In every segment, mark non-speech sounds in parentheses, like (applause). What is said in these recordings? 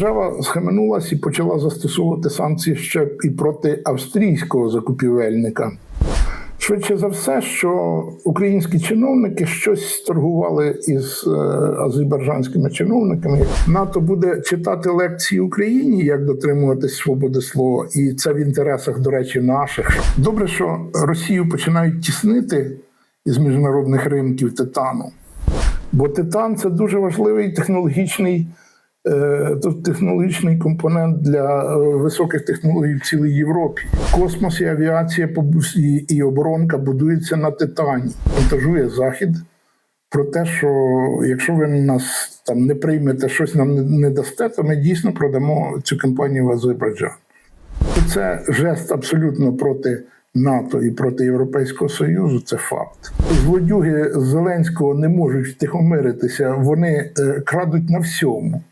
Держава схаменулась і почала застосовувати санкції ще і проти австрійського закупівельника. Швидше за все, що українські чиновники щось торгували із е, азербайджанськими чиновниками. НАТО буде читати лекції Україні, як дотримуватись свободи слова, і це в інтересах, до речі, наших. Добре, що Росію починають тіснити із міжнародних ринків титану. Бо титан це дуже важливий технологічний, тут технологічний компонент для е, високих технологій в цілій Європі. Космос і авіація і, оборонка будуються на титані. Вантажує Захід про те, що якщо ви нас там не приймете, щось нам не дасте, то ми дійсно продамо цю компанію в Азербайджан. Це жест абсолютно проти НАТО і проти Європейського Союзу. Це факт. Злодюги Зеленського не можуть втихомиритися. Вони е, крадуть на всьому.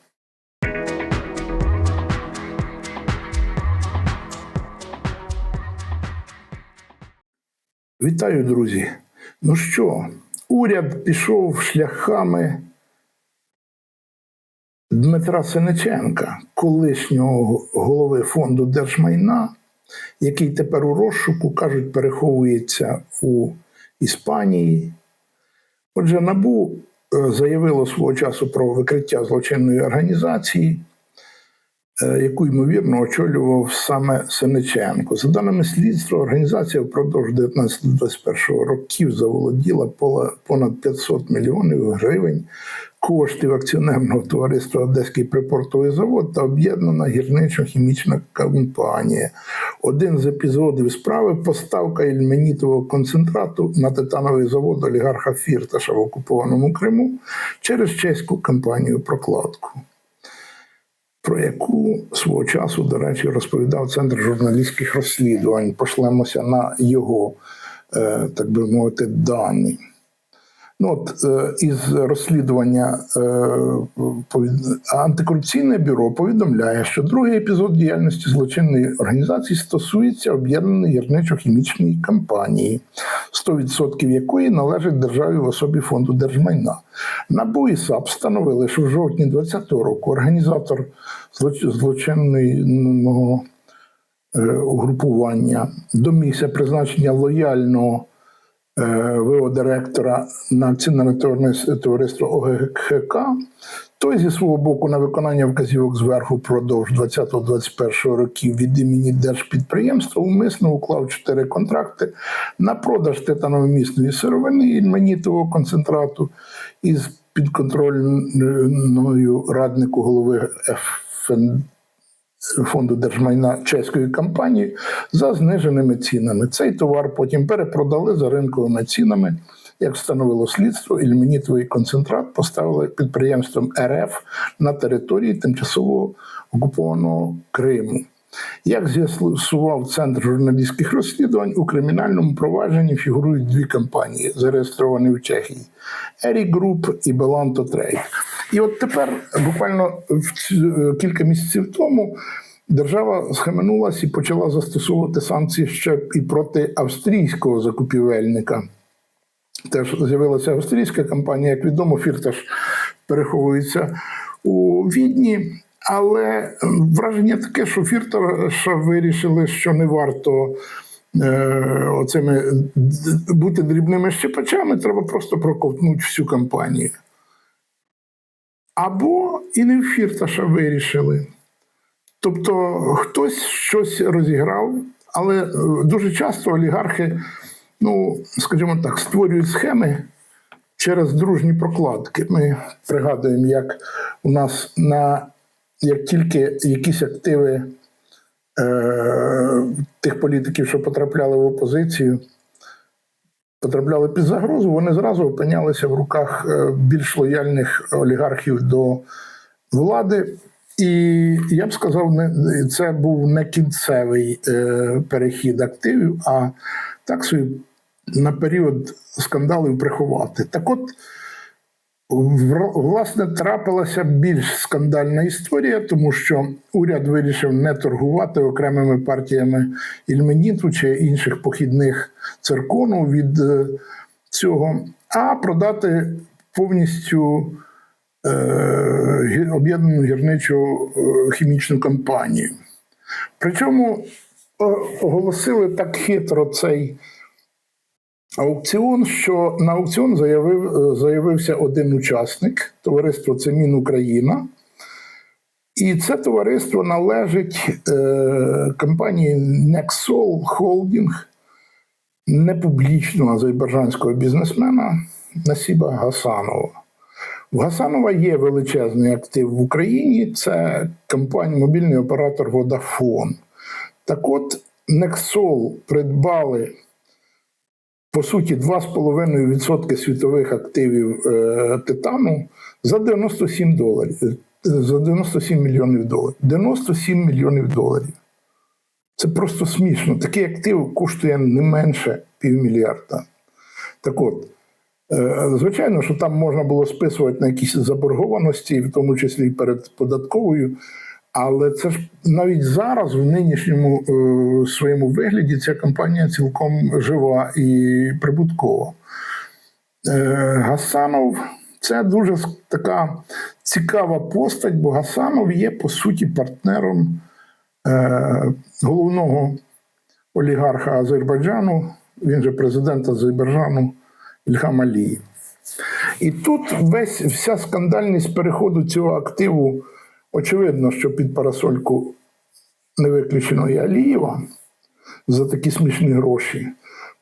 Вітаю, друзі. Ну що, уряд пішов шляхами Дмитра Сенеченка, колишнього голови фонду держмайна, який тепер у розшуку, кажуть, переховується у Іспанії. Отже, НАБУ е, заявило свого часу про викриття злочинної організації, яку ймовірно очолював саме Сенеченко. За даними слідства, організація впродовж 19-21 років заволоділа понад 500 мільйонів гривень коштів акціонерного товариства Одеський припортовий завод та об'єднана гірничо-хімічна компанія. Один з епізодів справи поставка ільменітового концентрату на титановий завод олігарха Фірташа в окупованому Криму через чеську компанію Прокладку про яку свого часу, до речі, розповідав Центр журналістських розслідувань. Пошлемося на його, е, так би мовити, дані. Ну, от е, із розслідування е, антикорупційне бюро повідомляє, що другий епізод діяльності злочинної організації стосується об'єднаної гірничо-хімічної компанії, 100% якої належить державі в особі фонду держмайна. НАБУ і САП встановили, що в жовтні 2020 року організатор злоч- злочинного е, угрупування домігся призначення лояльного ВО директора на акціонерне товарис- товариство ОГХК. Той зі свого боку на виконання вказівок зверху впродовж 20-21 років від імені держпідприємства умисно уклав чотири контракти на продаж титановомісної сировини ільменітового концентрату із підконтрольною раднику голови ФН фонду держмайна чеської компанії за зниженими цінами. Цей товар потім перепродали за ринковими цінами. Як встановило слідство, ільменітовий концентрат поставили підприємством РФ на території тимчасово окупованого Криму. Як з'ясував Центр журналістських розслідувань, у кримінальному провадженні фігурують дві компанії, зареєстровані в Чехії: Ері Груп і Беланто Трейд. І от тепер, буквально в кілька місяців тому, держава схаменулась і почала застосовувати санкції ще і проти австрійського закупівельника. Теж з'явилася австрійська компанія, як відомо, Фірташ переховується у Відні. Але враження таке, що Фірташа вирішили, що не варто е, оцими бути дрібними щепачами, треба просто проковтнути всю компанію. Або і не в Фірташа вирішили. Тобто хтось щось розіграв, але е, дуже часто олігархи, ну, скажімо так, створюють схеми через дружні прокладки. Ми пригадуємо, як у нас на як тільки якісь активи е, тих політиків, що потрапляли в опозицію, потрапляли під загрозу, вони зразу опинялися в руках е, більш лояльних олігархів до влади. І я б сказав, це був не кінцевий е, перехід активів, а так собі на період скандалів приховати. Так от, власне, трапилася більш скандальна історія, тому що уряд вирішив не торгувати окремими партіями ільменіту чи інших похідних циркону від е, цього, а продати повністю е, об'єднану гірничу е, хімічну компанію. Причому оголосили так хитро цей аукціон, що на аукціон заявив, е, заявився один учасник, товариство це Мінукраїна. І це товариство належить е, компанії Nexol Holding, непублічного азербайджанського бізнесмена Насіба Гасанова. У Гасанова є величезний актив в Україні. Це компанія, мобільний оператор Vodafone. Так от, Nexol придбали по суті 2,5% світових активів е, титану за 97 доларів. е, За 97 мільйонів доларів. 97 мільйонів доларів. Це просто смішно. Такий актив коштує не менше півмільярда. Так от, е, звичайно, що там можна було списувати на якісь заборгованості, в тому числі і перед податковою. Але це ж навіть зараз, в нинішньому е, своєму вигляді, ця компанія цілком жива і прибуткова. Е, Гасанов це дуже така цікава постать, бо Гасанов є по суті партнером е, головного олігарха Азербайджану, він же президент Азербайджану Ільхам Алієв. І тут весь вся скандальність переходу цього активу, очевидно, що під парасольку не виключено і Алієва за такі смішні гроші,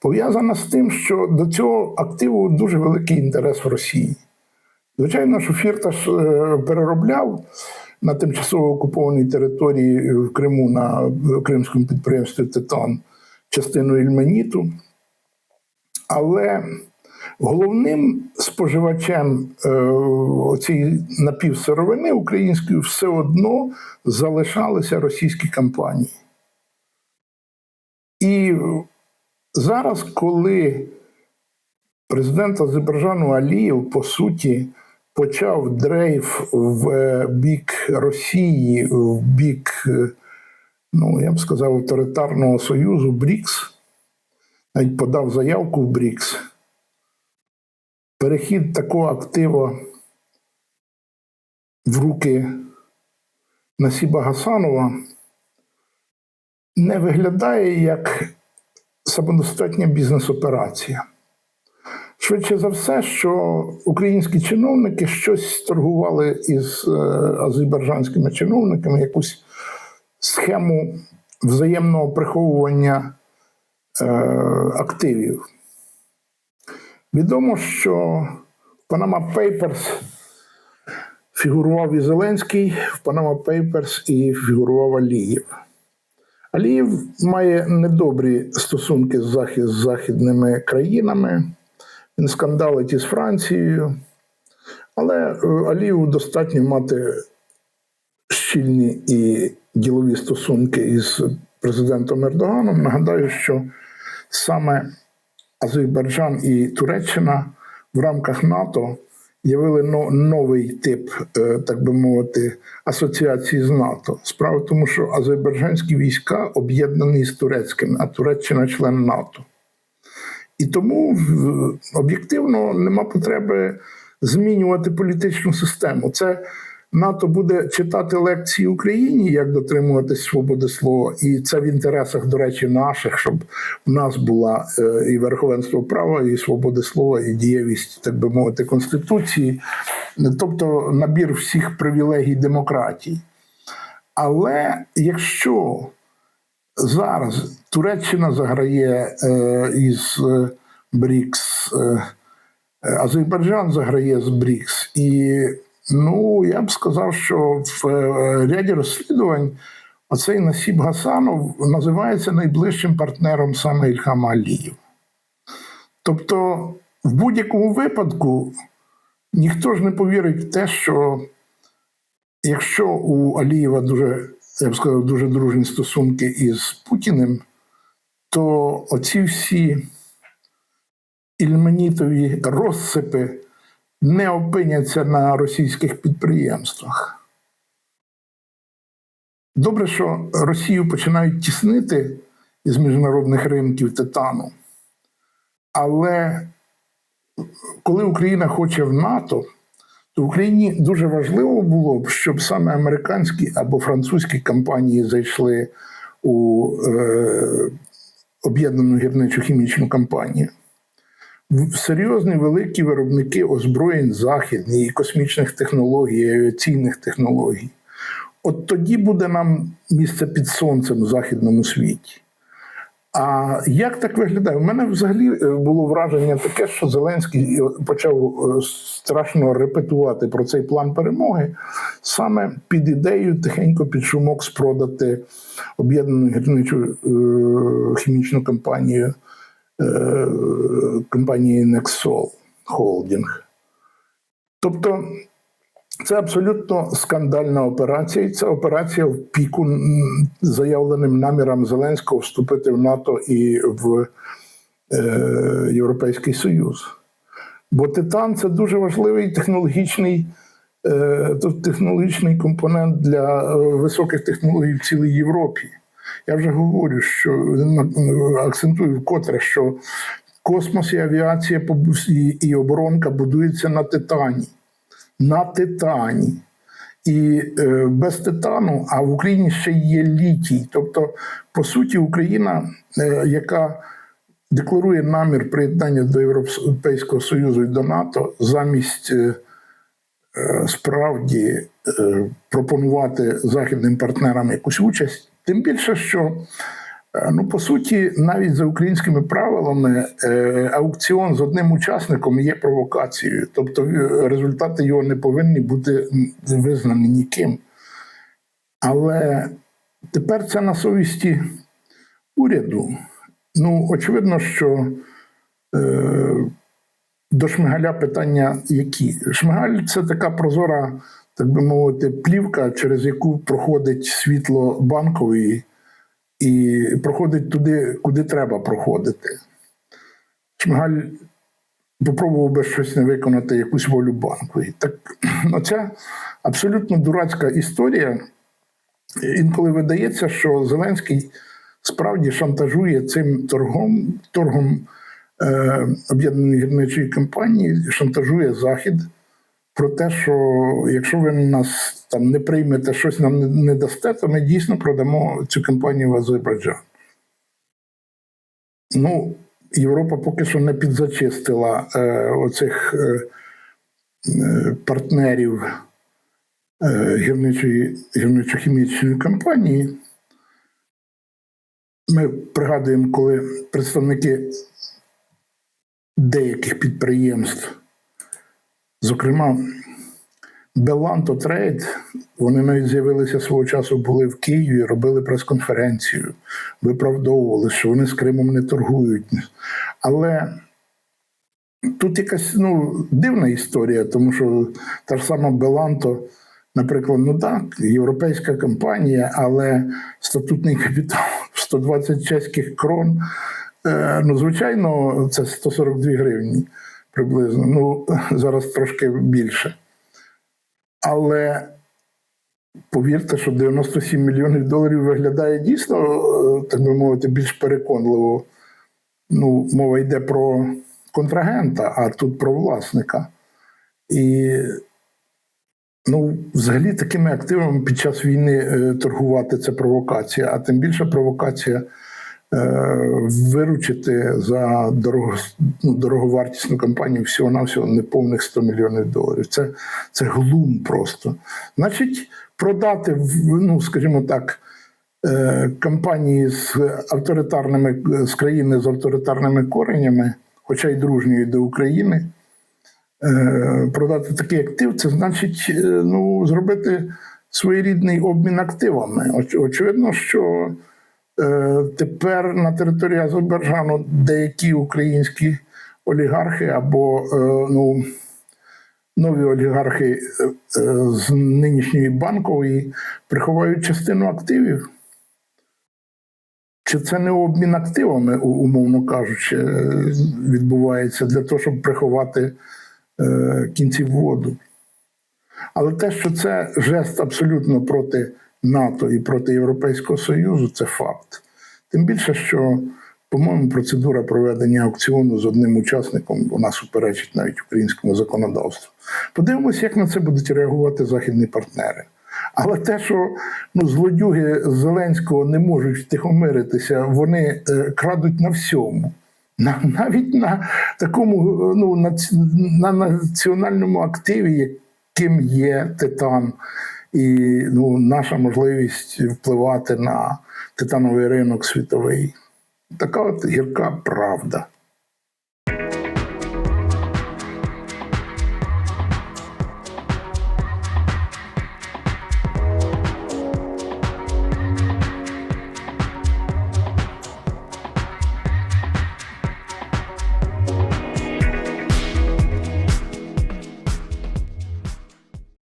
пов'язана з тим, що до цього активу дуже великий інтерес в Росії. Звичайно, що Фірташ е, переробляв на тимчасово окупованій території в Криму на кримському підприємстві Титан частину ільменіту. Але головним споживачем е, цієї напівсировини української все одно залишалися російські компанії. І зараз, коли президент Азербайджану Алієв, по суті, почав дрейф в е, бік Росії, в бік, е, ну я б сказав, авторитарного союзу БРІКС, навіть подав заявку в БРІКС. Перехід такого актива в руки Насіба Гасанова не виглядає як самодостатня бізнес-операція. Швидше за все, що українські чиновники щось торгували із е, азербайджанськими чиновниками, якусь схему взаємного приховування е, активів. Відомо, що в Panama Papers фігурував і Зеленський, в Panama Papers і фігурував Алієв. Алієв має недобрі стосунки з, з західними країнами. Він скандалить із Францією, але е, Алієву достатньо мати щільні і ділові стосунки із президентом Ердоганом. Нагадаю, що саме Азербайджан і Туреччина в рамках НАТО явили новий тип, е, так би мовити, асоціації з НАТО. Справа в тому, що азербайджанські війська об'єднані з турецькими, а Туреччина член НАТО. І тому об'єктивно нема потреби змінювати політичну систему. Це НАТО буде читати лекції Україні, як дотримуватись свободи слова, і це в інтересах, до речі, наших, щоб в нас була е, і верховенство права, і свободи слова, і дієвість, так би мовити, конституції, тобто набір всіх привілегій демократії. Але якщо зараз Туреччина заграє е, із е, БРІКС, Азербайджан заграє з БРІКС. І ну, я б сказав, що в е, ряді розслідувань оцей Насіб Гасанов називається найближчим партнером саме Ільхама Алієва. Тобто, в будь-якому випадку ніхто ж не повірить в те, що якщо у Алієва дуже, я б сказав, дуже дружні стосунки із Путіним, то оці всі ільменітові розсипи не опиняться на російських підприємствах. Добре, що Росію починають тіснити із міжнародних ринків титану. Але коли Україна хоче в НАТО, то Україні дуже важливо було б, щоб саме американські або французькі компанії зайшли у е, об'єднану гірничу хімічну компанію. Серйозні великі виробники озброєнь західні і космічних технологій, і авіаційних технологій. От тоді буде нам місце під сонцем в західному світі. А як так виглядає? У мене взагалі е, було враження таке, що Зеленський е, почав е, страшно репетувати про цей план перемоги саме під ідеєю тихенько під шумок спродати об'єднану гірничу хімічну компанію компанії Nexol Holding. Тобто це абсолютно скандальна операція, і це операція в піку заявленим намірам Зеленського вступити в НАТО і в е, Європейський Союз. Бо Титан це дуже важливий технологічний, е, технологічний компонент для е, високих технологій в цілій Європі. Я вже говорю, що акцентую вкотре, що космос і авіація і, і оборонка будуються на Титані на титані. І е, без титану, а в Україні ще є літій. Тобто, по суті, Україна, е, яка декларує намір приєднання до Європейського Союзу і до НАТО, замість е, е, справді е, пропонувати західним партнерам якусь участь, тим більше, що Е, Ну, по суті, навіть за українськими правилами, е, аукціон з одним учасником є провокацією. Тобто е, результати його не повинні бути визнані ніким. Але тепер це на совісті уряду. Ну, очевидно, що е, до Шмигаля питання які? Шмигаль це така прозора, так би мовити, плівка, через яку проходить світло банкової і проходить туди, куди треба проходити. Шмигаль попробував би щось не виконати, якусь волю банку. І так, (clears throat) це абсолютно дурацька історія. Інколи видається, що Зеленський справді шантажує цим торгом, торгом е, об'єднаної гірничої компанії, шантажує Захід про те, що якщо ви нас там не приймете, щось нам не- дасте, то ми дійсно продамо цю компанію в Азербайджан. Ну, Європа поки що не підзачистила е, оцих е, е, партнерів е, гірничо-хімічної компанії. Ми пригадуємо, коли представники деяких підприємств, зокрема Беланто Трейд, вони навіть з'явилися свого часу, були в Києві, робили прес-конференцію, виправдовували, що вони з Кримом не торгують. Але тут якась ну, дивна історія, тому що та ж сама Беланто, наприклад, ну так, європейська компанія, але статутний капітал 120 чеських крон. Е, ну, звичайно, це 142 гривні приблизно. Ну, зараз трошки більше. Але повірте, що 97 мільйонів доларів виглядає дійсно, е, так би мовити, більш переконливо. Ну, мова йде про контрагента, а тут про власника. І ну, взагалі такими активами під час війни е, торгувати це провокація, а тим більше провокація виручити за дорого, ну, дороговартісну компанію всього-навсього неповних 100 мільйонів доларів. Це, це глум просто. Значить, продати, ну, скажімо так, е, компанії з авторитарними з країни з авторитарними коренями, хоча й дружньої до України, е, продати такий актив, це значить е, ну, зробити своєрідний обмін активами. Очевидно, що е, тепер на території Азербайджану деякі українські олігархи або е, ну, нові олігархи е, е, з нинішньої банкової приховають частину активів. Чи це не обмін активами, умовно кажучи, е, відбувається для того, щоб приховати е, кінці воду? Але те, що це жест абсолютно проти НАТО і проти Європейського Союзу, це факт. Тим більше, що По-моєму, процедура проведення аукціону з одним учасником вона суперечить навіть українському законодавству. Подивимося, як на це будуть реагувати західні партнери. Але те, що ну, злодюги Зеленського не можуть втихомиритися, вони е, крадуть на всьому. На, навіть на такому ну, наці- на національному активі, яким є титан, і ну, наша можливість впливати на титановий ринок світовий. Така от гірка правда.